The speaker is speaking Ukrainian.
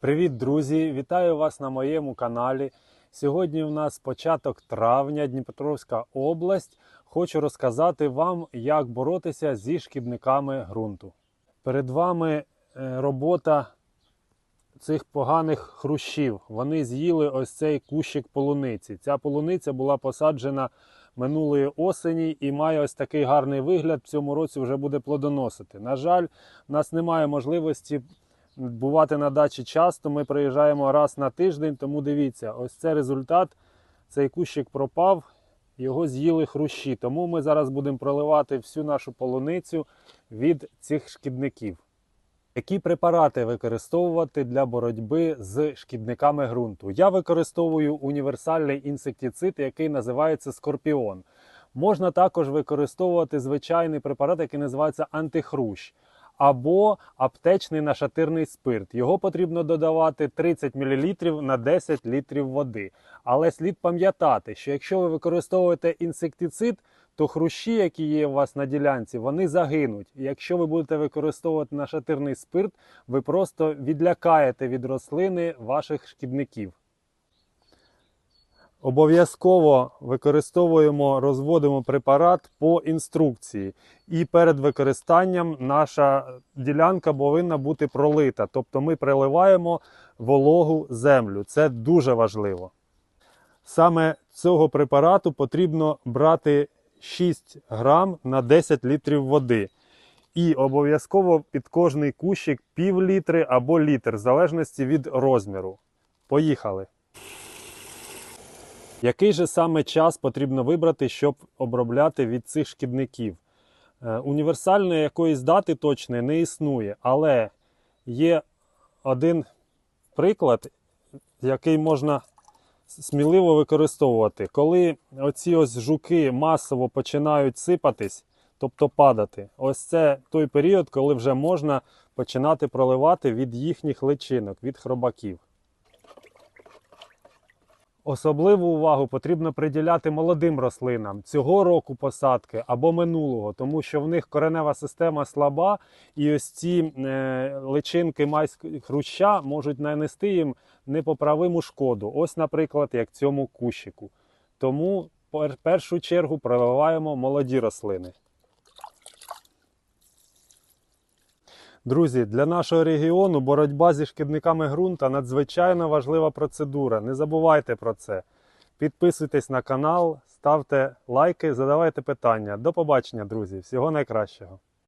Привіт, друзі! Вітаю вас на моєму каналі. Сьогодні у нас початок травня, Дніпропетровська область. Хочу розказати вам, як боротися зі шкідниками ґрунту. Перед вами е, робота цих поганих хрущів. Вони з'їли ось цей кущик полуниці. Ця полуниця була посаджена минулої осені і має ось такий гарний вигляд. В цьому році вже буде плодоносити. На жаль, у нас немає можливості бувати на дачі часто. Ми приїжджаємо раз на тиждень, тому дивіться, ось це результат. Цей кущик пропав, його з'їли хрущі. Тому ми зараз будемо проливати всю нашу полуницю від цих шкідників. Які препарати використовувати для боротьби з шкідниками ґрунту? Я використовую універсальний інсектицид, який називається Скорпіон. Можна також використовувати звичайний препарат, який називається антихрущ, або аптечний нашатирний спирт. Його потрібно додавати 30 мл на 10 літрів води. Але слід пам'ятати, що якщо ви використовуєте інсектицид, то хрущі, які є у вас на ділянці, вони загинуть. Якщо ви будете використовувати нашатирний спирт, ви просто відлякаєте від рослини ваших шкідників. Обов'язково використовуємо, розводимо препарат по інструкції. І перед використанням наша ділянка повинна бути пролита. Тобто ми приливаємо вологу землю. Це дуже важливо. Саме цього препарату потрібно брати 6 грам на 10 літрів води. І обов'язково під кожний кущик пів літри або літр, в залежності від розміру. Поїхали! Який же саме час потрібно вибрати, щоб обробляти від цих шкідників? Е, Універсальної якоїсь дати точної не існує, але є один приклад, який можна сміливо використовувати. Коли оці ось жуки масово починають сипатись, тобто падати, ось це той період, коли вже можна починати проливати від їхніх личинок, від хробаків. Особливу увагу потрібно приділяти молодим рослинам цього року посадки або минулого, тому що в них коренева система слаба, і ось ці е, личинки майського хруща можуть нанести їм непоправиму шкоду. Ось, наприклад, як цьому кущику. Тому в першу чергу проливаємо молоді рослини. Друзі, для нашого регіону боротьба зі шкідниками ґрунта надзвичайно важлива процедура. Не забувайте про це. Підписуйтесь на канал, ставте лайки, задавайте питання. До побачення, друзі. Всього найкращого.